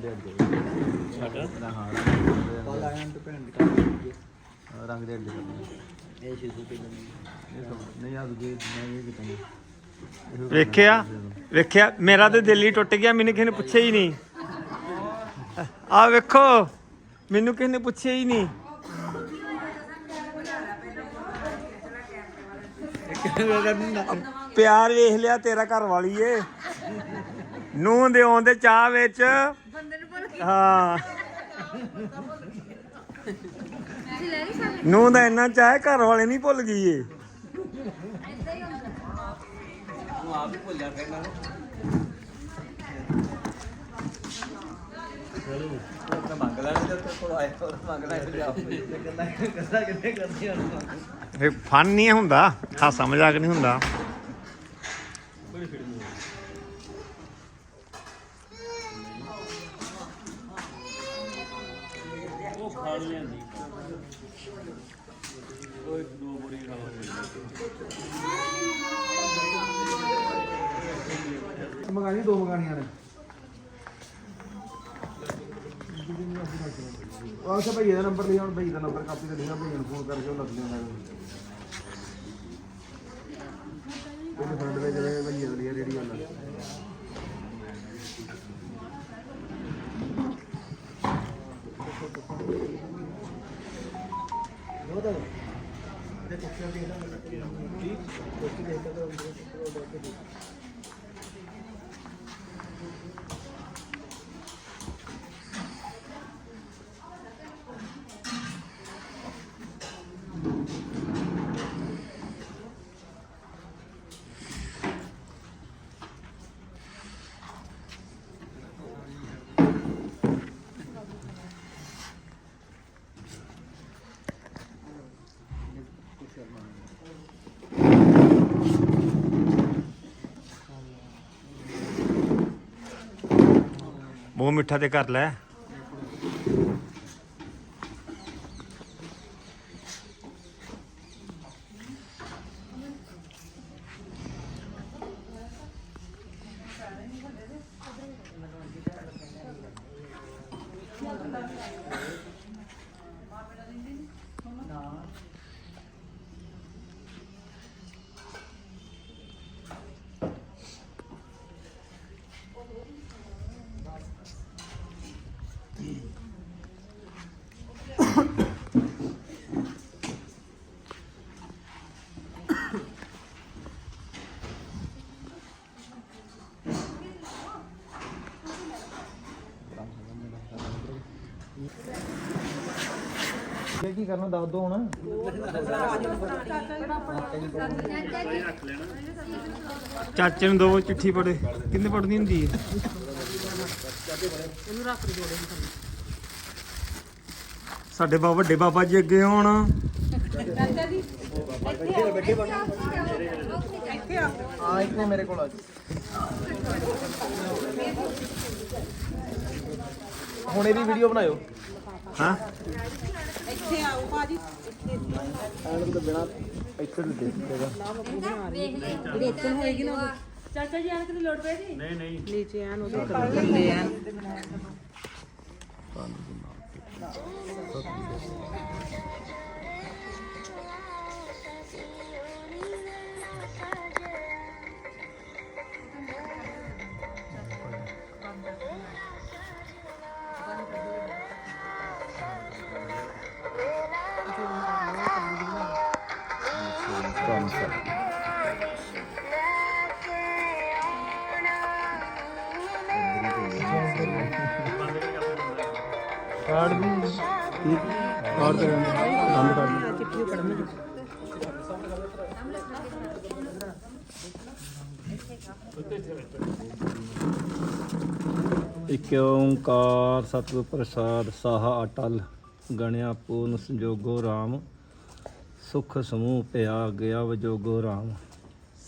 ਦੇ ਅੱਗੇ। ਸਾਡਾ? ਹਾਂ ਰੰਗ ਆਇਆ ਤੇ ਭੈਣ ਦੀ ਕੰਮ ਰੰਗ ਦੇ ਅੱਗੇ ਕਰਨਾ। ਇਹ 600 ਰੁਪਏ ਇਹ ਸਭ ਨਹੀਂ ਆ ਦੂਜੇ ਮੈਂ ਇਹ ਕਿਤਨੇ ਵੇਖਿਆ? ਵੇਖਿਆ? ਮੇਰਾ ਤੇ ਦਿਲ ਹੀ ਟੁੱਟ ਗਿਆ ਮੈਨੂੰ ਕਿਸੇ ਨੇ ਪੁੱਛਿਆ ਹੀ ਨਹੀਂ। ਆ ਵੇਖੋ ਮੈਨੂੰ ਕਿਸੇ ਨੇ ਪੁੱਛਿਆ ਹੀ ਨਹੀਂ। ਪਿਆਰ ਵੇਖ ਲਿਆ ਤੇਰਾ ਘਰ ਵਾਲੀ ਏ। ਨੂੰ ਦੇ ਆਉਂਦੇ ਚਾਹ ਵਿੱਚ। ਹਾਂ। ਨੂੰ ਦਾ ਇੰਨਾ ਚਾਹ ਘਰ ਵਾਲੇ ਨਹੀਂ ਭੁੱਲ ਗਈ ਏ। ਤੂੰ ਆਪ ਹੀ ਭੁੱਲਿਆ ਕਹਿਣਾ ਤਾਂ ਮੰਗ ਲੈਣੇ ਤੇ ਉੱਥੇ ਕੋਲ ਆਏ ਹੋਰ ਮੰਗ ਲੈ ਤੇ ਆਪ ਗੱਲਾਂ ਗੱਲਾਂ ਕਿੱਥੇ ਕਰਦੀਆਂ ਹੁਣ ਇਹ ਫਨ ਨਹੀਂ ਹੁੰਦਾ ਹਾਸਾ ਮਜ਼ਾਕ ਨਹੀਂ ਹੁੰਦਾ। ਆਹ ਸੇ ਭਈਏ ਦਾ ਨੰਬਰ ਲਿਆ, ਹੁਣ ਭਈ ਦਾ ਨੰਬਰ ਕਾਪੀ ਤੇ ਲਿਖਿਆ ਭਈਏ ਨੂੰ ਫੋਨ ਕਰਕੇ ਉਹ ਲੱਗ ਲਿਆ ਉਹਨੇ ਫਰੰਟ ਵਿੱਚ ਜਿਹੜੇ ਭਈਏ ਦਾ ਲਿਆ ਰੇਡੀ ਵਾਲਾ ਮੂੰਹ ਮਿੱਠਾ ਤੇ ਕਰ ਲੈ। ਕਰਨਾ ਦੱਸ ਦੋ ਹੁਣ। ਚਾਚੇ ਨੂੰ ਦੋ ਚਿੱਠੀ ਪੜੇ ਕਿੰਨੇ ਪੜਨੀ ਹੁੰਦੀ ਹੈ ਸਾਡੇ ਬਾ ਵੱਡੇ ਬਾਬਾ ਜੀ ਅੱਗੇ ਹੋਣ। ਆ ਇੱਕ ਮੇਰੇ ਕੋਲ ਆ ਹੁਣ ਇਹਦੀ ਵੀਡੀਓ ਬਣਾਇਓ। ਹਾਂ? ਇੱਥੇ ਆਓ ਭਾਜੀ। ਐਨ ਤੋਂ ਬਿਨਾ ਇੱਥੇ ਦੇ ਦੇਖੇਗਾ ਰੇਤਨ ਹੋਏਗੀ ਨਾ ਚਾਚਾ ਜੀ ਆਣ ਕੇ ਲੋੜ ਪੈ ਜੀ? ਨਹੀਂ ਨਹੀਂ। ਨੀਚੇ ਆਣ ਉਹਦੇ ਕਰ ਲੈਂਦੇ ਆ ਕਾਰਡ ਕਾਰਡ ਤੇ ਬੰਦ ਕਰ ਇਕ ਓੰਕਾਰ ਸਤਿਗੁਰ ਪ੍ਰਸਾਦ, ਸਾਹਾ ਅਟਲ, ਗਣਿਆ ਪੂਰਨ ਸੰਜੋਗੋ RAM ਸੁਖ ਸਮੂਹ ਪਿਆ ਗਿਆ ਵਜੋਗੋ RAM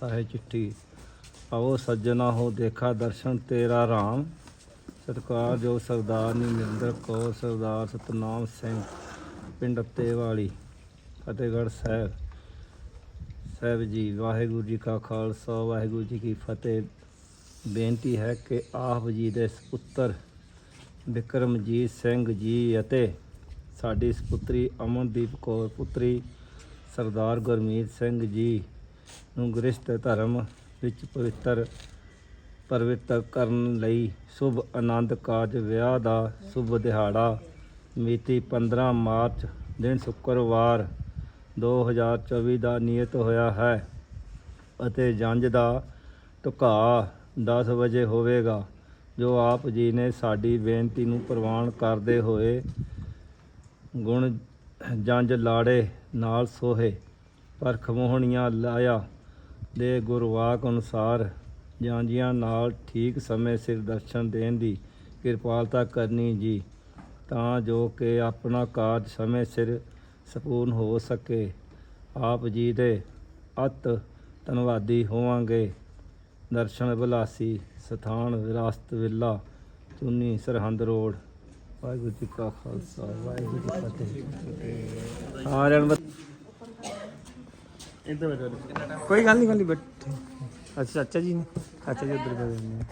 ਸਾਹਿ ਚਿੱਠੀ ਆਓ ਸੱਜਣਾ ਹੋ ਦੇਖਾ ਦਰਸ਼ਨ ਤੇਰਾ RAM ਸਤਕਾਰ ਜੋ ਸਰਦਾਰ ਨਿਮਿੰਦਰ ਕੌਰ, ਸਰਦਾਰ ਸਤਨਾਮ ਸਿੰਘ, ਪਿੰਡ ਤੇਵਾਲੀ, ਫਤਿਹਗੜ੍ਹ ਸਾਹਿਬ। ਸਾਹਿਬ ਜੀ, ਵਾਹਿਗੁਰੂ ਜੀ ਕਾ ਖਾਲਸਾ, ਵਾਹਿਗੁਰੂ ਜੀ ਕੀ ਫਤਿਹ। ਬੇਨਤੀ ਹੈ ਕਿ ਆਪ ਜੀ ਦੇ ਪੁੱਤਰ ਵਿਕਰਮਜੀਤ ਸਿੰਘ ਜੀ ਅਤੇ ਸਾਡੀ ਸੁਪੁੱਤਰੀ ਅਮਨਦੀਪ ਕੌਰ, ਪੁੱਤਰੀ ਸਰਦਾਰ ਗੁਰਮੀਤ ਸਿੰਘ ਜੀ ਨੂੰ ਗ੍ਰਸਤ ਧਰਮ ਵਿੱਚ ਪਵਿੱਤਰ ਪਰਵਿੱਤਰ ਕਰਨ ਲਈ ਸ਼ੁਭ ਆਨੰਦ ਕਾਰਜ ਵਿਆਹ ਦਾ ਸ਼ੁਭ ਦਿਹਾੜਾ। ਮਿਤੀ 15 ਮਾਰਚ ਦਿਨ ਸ਼ੁੱਕਰਵਾਰ 2024 ਦਾ ਨਿਯਤ ਹੋਇਆ ਹੈ ਅਤੇ ਜੰਜ ਦਾ ਢੁਕਾ 10 ਵਜੇ ਹੋਵੇਗਾ, ਜੋ ਆਪ ਜੀ ਨੇ ਸਾਡੀ ਬੇਨਤੀ ਨੂੰ ਪ੍ਰਵਾਨ ਕਰਦੇ ਹੋਏ ਗੁਣ ਜੰਜ ਲਾੜੇ ਨਾਲ ਸੋਹੇ ਪਰਖ ਮੋਹਣੀਆਂ ਲਾਇਆ ਦੇ ਗੁਰਵਾਕ ਅਨੁਸਾਰ ਜਾਂਜੀਆਂ ਨਾਲ ਠੀਕ ਸਮੇਂ ਸਿਰ ਦਰਸ਼ਨ ਦੇਣ ਦੀ ਕਿਰਪਾਲਤਾ ਕਰਨੀ ਜੀ, ਤਾਂ ਜੋ ਕਿ ਆਪਣਾ ਕਾਰਜ ਸਮੇਂ ਸਿਰ ਸੰਪੂਰਨ ਹੋ ਸਕੇ। ਆਪ ਜੀ ਦੇ ਅਤ ਧੰਨਵਾਦੀ ਹੋਵਾਂਗੇ। ਦਰਸ਼ਨ ਵਿਲਾਸੀ ਸਥਾਨ ਵਿਰਾਸਤ ਵਿਲਾ, ਚੁੰਨੀ ਸਰਹੰਦ ਰੋਡ। ਵਾਹਿਗੁਰੂ ਜੀ ਕਾ ਖਾਲਸਾ, ਵਾਹਿਗੁਰੂ ਜੀ ਕੀ ਫਤਿਹ। ਸਾਰਿਆਂ ਨੂੰ ਕੋਈ ਗੱਲ ਨਹੀਂ ਗੱਲ ਬੈਠੇ। ਅੱਛਾ ਚਾਚਾ ਜੀ ਨੇ ਚਾਚਾ ਜੀ ਉੱਧਰ ਬੈਠੇ ਨੇ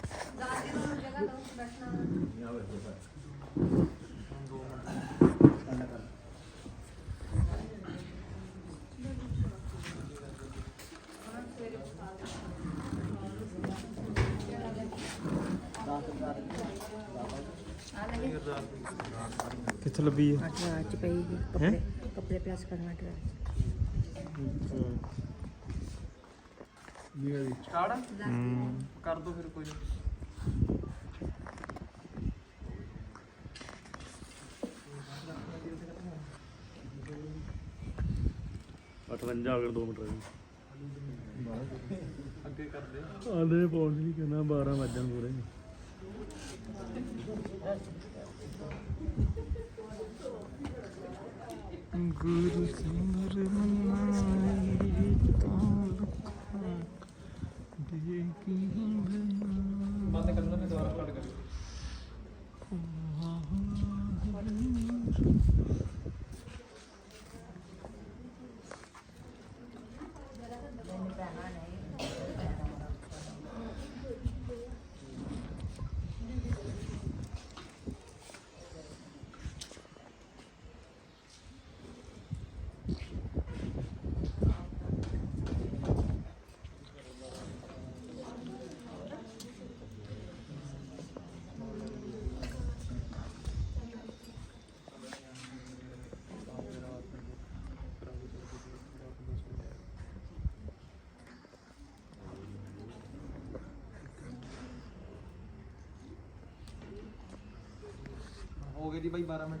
ਕਿੱਥੇ ਲੱਭੀ ਹੈ ਟਰਾਰ ਚ ਪਈ ਸੀ ਕੱਪੜੇ ਕੱਪੜੇ ਪ੍ਰੈਸ ਕਰਨਾ ਟਰਾਰ ਹੂੰ ਕਰ ਦੋ ਫਿਰ ਕੋਈ ਅਠਵੰਜਾ ਅਗਰ 2 ਮਿੰਟ ਰਹੀ ਅੱਗੇ ਕਰਦੇ ਆਂਦੇ ਪਹੁੰਚ ਨਹੀਂ ਕਿੰਨਾ 12 ਵਜਣ ਪੂਰੇ ਗੁਰੂ ਸਿੰਦਰ ਮਨਾਈ ਤਾਂ ਲੁਕਾਂ ਦੇ ਕੀ ਬੰਦ ਕਰ ਲਓ ਫਿਰ ਦੁਬਾਰਾ ਸਟਾਰਟ ਕਰਿਓ ਹੋ ਗਏ ਜੀ ਬਾਈ 12 ਮਿੰਟ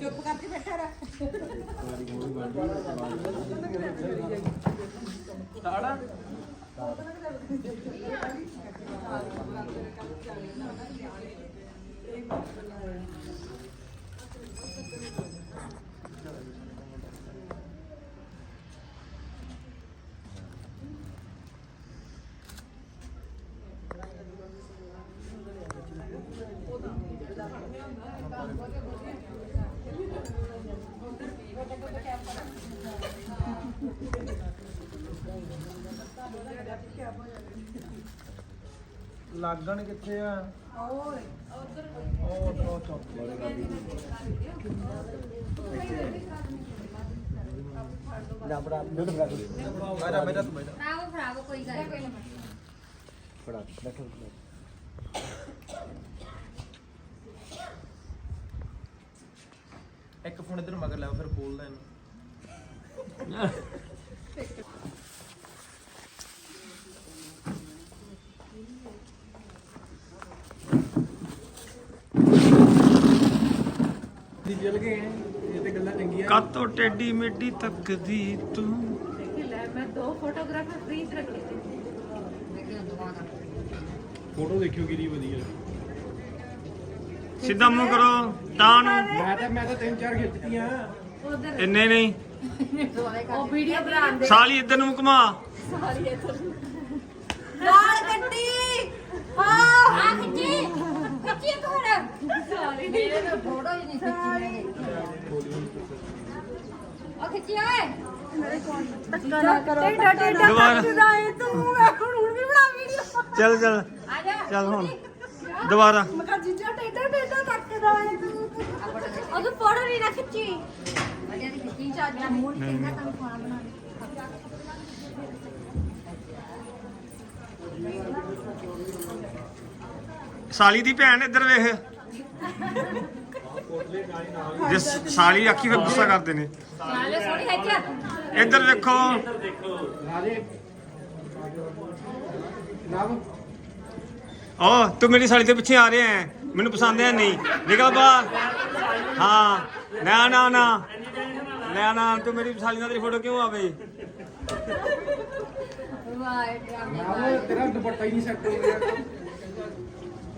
ਚੁੱਪ ਕਰਕੇ ਬੈਠਾ ਰਹਿ ਸਟਾਰਟ ਲੱਗਣ ਕਿੱਥੇ ਆ? ਉਹ ਉਧਰ ਉਹ ਚੌਕ ਨਾ ਬੜਾ ਦੁੱਧ ਬੜਾ ਬੈਠਾ ਬੈਠਾ ਤੂੰ ਬੈਠਾ ਫੜਾਓ ਫੜਾਓ ਕੋਈ ਗੱਲ ਨਹੀਂ। ਫੜਾ ਬੈਠੋ। ਇੱਕ ਫੋਨ ਇਧਰ ਮਗਰ ਲਿਆਓ ਫਿਰ ਬੋਲਦਾ ਇਹਨੂੰ। ਜਲ ਗਏ ਇਹ ਤੇ ਗੱਲਾਂ ਚੰਗੀਆਂ ਕਾਤੋਂ ਟੇਡੀ ਮੇਡੀ ਤੱਕਦੀ ਤੂੰ? ਲੈ ਮੈਂ ਦੋ ਫੋਟੋਗ੍ਰਾਫਰ ਫ੍ਰੀ ਚ ਰੱਖੇ। ਸੀ ਫੋਟੋ ਦੇਖਿਓ ਕਿੰਨੀ ਵਧੀਆ। ਸਿੱਧਾ ਮੂੰਹ ਕਰੋ ਤਾਂ ਨੂੰ ਮੈਂ ਤਾਂ ਮੈਂ ਤਾਂ ਤਿੰਨ ਚਾਰ ਖਿੱਚਤੀਆਂ। ਇੰਨੇ ਨਹੀਂ ਉਹ ਵੀਡੀਓ ਬਣਾਉਂਦੇ ਸਾਲੀ ਇੱਧਰ ਨੂੰ ਘੁਮਾ। ਨਾਲ ਗੱਡੀ ਹਾਂ ਆ ਖਿੱਚੀ ਖਿੱਚੀ ਇੱਕ ਹੋਰ ਮੇਰੇ ਤਾਂ ਫੋਟੋ ਹੀ ਨਹੀਂ ਖਿੱਚੀ ਉਹ ਖਿੱਚੀ ਓਏ ਟੇਡਾ ਟੇਡਾ ਦੁਬਾਰਾ ਤੂੰ ਮੈਂ ਹੁਣ ਹੁਣ ਵੀ ਬਣਾ ਵੀਡੀਓ ਚੱਲ ਚੱਲ। ਆ ਜਾ ਚੱਲ ਹੁਣ। ਦੁਬਾਰਾ। ਮੈਂ ਕਿਹਾ ਜੀਜਾ ਟੇਡਾ ਟੇਡਾ ਤੱਕਦਾ ਹੈ ਤੂੰ ਉਹ ਤੂੰ ਫੋਟੋ ਨਹੀਂ ਨਾ ਖਿੱਚੀ ਵਧੀਆ ਦੀ ਖਿੱਚੀ ਜਾ ਮੂੰਹ ਨਹੀਂ। ਕਹਿੰਦਾ ਤੈਨੂੰ ਖਾਣਾ ਬਣਾ ਦੇ ਸਾਲੀ ਦੀ ਭੈਣ ਇੱਧਰ ਵੇਖ। ਜੇ ਸਾਲੀ ਆਖੀ ਫਿਰ ਗੁੱਸਾ ਕਰਦੇ ਨੇ। ਨਾਲੇ ਸੋਹਣੀ ਖਿੱਚ ਇੱਧਰ ਵੇਖੋ ਓ ਤੂੰ ਮੇਰੀ ਸਾਲੀ ਦੇ ਪਿੱਛੇ ਆ ਰਿਹਾ ਹੈ। ਮੈਨੂੰ ਪਸੰਦ ਹੈ ਨਹੀਂ। ਨਿਕਲ ਬਾਹਰ ਹਾਂ ਨਾ ਨਾ ਨਾ। ਨਾ ਨਾ ਤੂੰ ਮੇਰੀ ਸਾਲੀ ਨਾਲ ਤੇਰੀ ਫੋਟੋ ਕਿਉਂ ਆਵੇ? ਵਾਹ ਡਰਾਮੇ ਤੇਰਾ ਦੁਪੱਟਾ ਹੀ ਨਹੀਂ ਸੈੱਟ ਹੋ